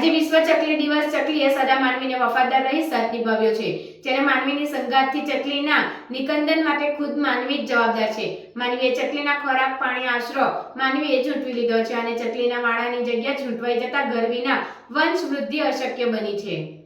આજે વિશ્વ ચકલી દિવસ, ચકલીએ સદા માનવીને વફાદાર રહી સાથ નિભાવ્યો છે. જ્યારે માનવીની સંગાતથી ચકલીના નિકંદન માટે ખુદ માનવી જ જવાબદાર છે. માનવીએ ચકલીના ખોરાક, પાણી, આશરો માનવીએ ઝૂંટવી લીધો છે અને ચકલીના માળાની જગ્યા ઝૂંટવાઈ જતા ગરવીના વંશ વૃદ્ધિ અશક્ય બની છે.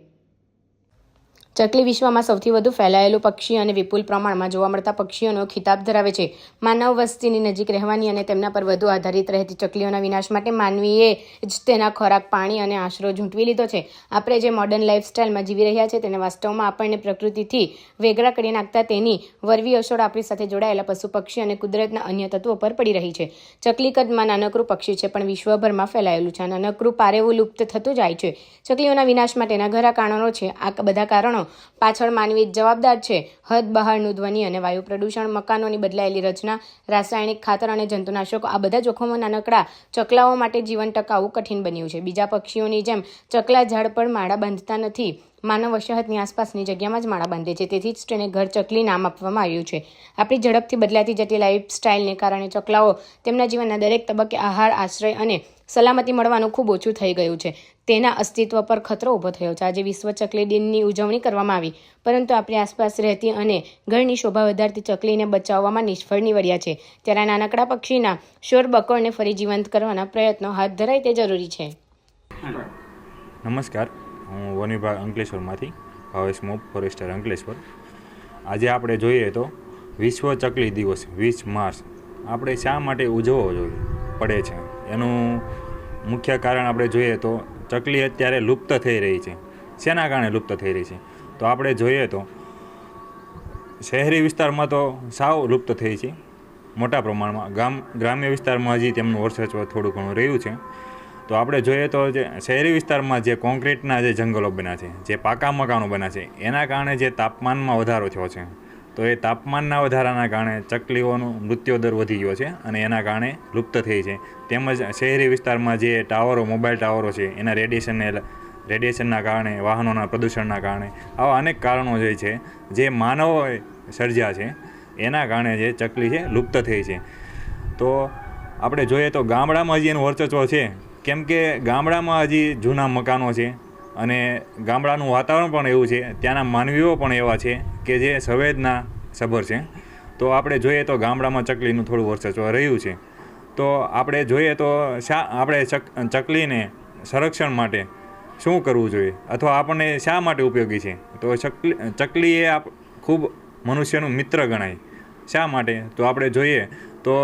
ચકલી વિશ્વમાં સૌથી વધુ ફેલાયેલું પક્ષી અને વિપુલ પ્રમાણમાં જોવા મળતા પક્ષીઓનો ખિતાબ ધરાવે છે. માનવ વસ્તીની નજીક રહેવાની અને તેમના પર વધુ આધારિત રહેતી ચકલીઓના વિનાશ માટે માનવીએ જ તેના ખોરાક, પાણી અને આશરો ઝૂંટવી લીધો છે. આપણે જે મોડર્ન લાઇફસ્ટાઇલમાં જીવી રહ્યા છે તેને વાસ્તવમાં આપણને પ્રકૃતિથી વેગળા કરી નાખતા તેની વરવી અસર આપણી સાથે જોડાયેલા પશુ પક્ષી અને કુદરતના અન્ય તત્વો પર પડી રહી છે. ચકલી કદમાં નાનકરું પક્ષી છે પણ વિશ્વભરમાં ફેલાયેલું છે. નાનકરું પારેવું લુપ્ત થતું જાય છે. ચકલીઓના વિનાશ માટેના ઘણા કારણો છે. આ બધા કારણો પાછળ માનવી જવાબદાર છે. હદ બહારનું ધ્વનિ અને વાયુ પ્રદૂષણ, મકાનોની બદલાયેલી રચના, રાસાયણિક ખાતર અને જંતુનાશકો, આ બધા જોખમો નાનકડા ચકલાઓ માટે જીવન ટકાવવું કઠિન બન્યું છે. બીજા પક્ષીઓની જેમ ચકલા ઝાડ પર માળા બાંધતા નથી. માનવ વસાહતની આસપાસની જગ્યામાં જ માળા બાંધે છે. તેથી જ તેને ઘર ચકલી નામ આપવામાં આવ્યું છે. આપણી ઝડપથી બદલાતી જતી લાઇફસ્ટાઇલને કારણે ચકલાઓ તેમના જીવનના દરેક તબક્કે આહાર, આશ્રય અને સલામતી મળવાનું ખૂબ ઓછું થઈ ગયું છે. તેના અસ્તિત્વ પર ખતરો ઊભો થયો છે. આજે વિશ્વ ચકલી દિનની ઉજવણી કરવામાં આવી, પરંતુ આપણી આસપાસ રહેતી અને ઘરની શોભા વધારતી ચકલીને બચાવવામાં નિષ્ફળ નીવડ્યા છે. ત્યારે નાનકડા પક્ષીના શોર બકોળને ફરી જીવંત કરવાના પ્રયત્નો હાથ ધરાય તે જરૂરી છે. નમસ્કાર. હું વન વિભાગ અંકલેશ્વરમાંથી, ભાવેશ મોપ ફોરેસ્ટર અંકલેશ્વર. આજે આપણે જોઈએ તો વિશ્વ ચકલી દિવસ, વીસ માર્ચ. આપણે શા માટે ઉજવવો જોઈએ? પડે છે. એનું મુખ્ય કારણ આપણે જોઈએ તો ચકલી અત્યારે લુપ્ત થઈ રહી છે. શેના કારણે લુપ્ત થઈ રહી છે? તો આપણે જોઈએ તો શહેરી વિસ્તારમાં તો સાવ લુપ્ત થઈ છે. મોટા પ્રમાણમાં ગામ, ગ્રામ્ય વિસ્તારમાં હજી તેમનું વર્ચસ્વ થોડું ઘણું રહ્યું છે. તો આપણે જોઈએ તો જે શહેરી વિસ્તારમાં જે કોન્ક્રીટના જે જંગલો બન્યા છે, જે પાકા મકાનો બન્યા છે, એના કારણે જે તાપમાનમાં વધારો થયો છે. તો એ તાપમાનના વધારાના કારણે ચકલીઓનો મૃત્યુ દર વધી ગયો છે અને એના કારણે લુપ્ત થઈ છે. તેમજ શહેરી વિસ્તારમાં જે ટાવરો, મોબાઈલ ટાવરો છે, એના રેડિયેશનને રેડિયેશનના કારણે, વાહનોના પ્રદૂષણના કારણે, આવા અનેક કારણો જે છે, જે માનવોએ સર્જ્યા છે, એના કારણે જે ચકલી છે, લુપ્ત થઈ છે. તો આપણે જોઈએ તો ગામડામાં જે એનું વર્ચસ્વ છે કેમ કે ગામડામાં હજી જૂના મકાનો છે અને ગામડાનું વાતાવરણ પણ એવું છે, ત્યાંના માનવીઓ પણ એવા છે કે જે સંવેદના સભર છે. તો આપણે જોઈએ તો ગામડામાં ચકલીનું થોડું વર્ચસ્વ રહ્યું છે. તો આપણે જોઈએ તો શા, આપણે ચક, ચકલીને સંરક્ષણ માટે શું કરવું જોઈએ? અથવા આપણને શા માટે ઉપયોગી છે? તો ચકલી ચકલી એ આપ, ખૂબ મનુષ્યનું મિત્ર ગણાય. શા માટે? તો આપણે જોઈએ તો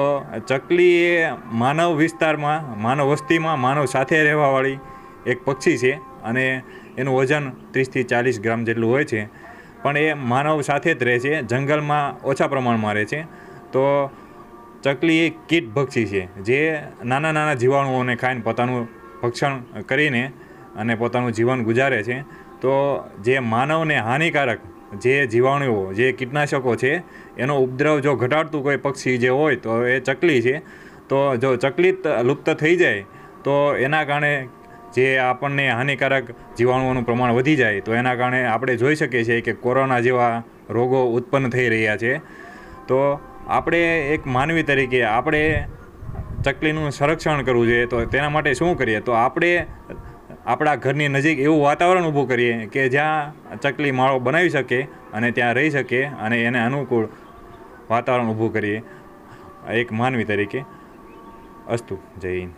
ચકલી એ માનવ વિસ્તારમાં, માનવ વસ્તીમાં માનવ સાથે રહેવાવાળી એક પક્ષી છે અને એનું વજન ત્રીસથી ચાલીસ ગ્રામ જેટલું હોય છે. પણ એ માનવ સાથે જ રહે છે, જંગલમાં ઓછા પ્રમાણમાં રહે છે. તો ચકલી એ કીટ ભક્ષી છે, જે નાના નાના જીવાણુઓને ખાઈને પોતાનું ભક્ષણ કરીને અને પોતાનું જીવન ગુજારે છે. તો જે માનવને હાનિકારક જે જીવાણુઓ, જે કીટનાશકો છે, એનો ઉપદ્રવ જો ઘટાડતું કોઈ પક્ષી જે હોય તો એ ચકલી છે. તો જો ચકલી લુપ્ત થઈ જાય, તો એના કારણે જે આપણને હાનિકારક જીવાણુઓનું પ્રમાણ વધી જાય, તો એના કારણે આપણે જોઈ શકીએ છીએ કે કોરોના જેવા રોગો ઉત્પન્ન થઈ રહ્યા છે. તો આપણે એક માનવી તરીકે આપણે ચકલીનું સંરક્ષણ કરવું જોઈએ, તો તેના માટે શું કરીએ? તો આપણે આપણા ઘરની નજીક એવું વાતાવરણ ઊભું કરીએ કે જ્યાં ચકલી માળો બનાવી શકે અને ત્યાં રહી શકે અને એને અનુકૂળ વાતાવરણ ઊભું કરીએ. એક માનવી તરીકે. અસ્તુ, જય હિન્દ.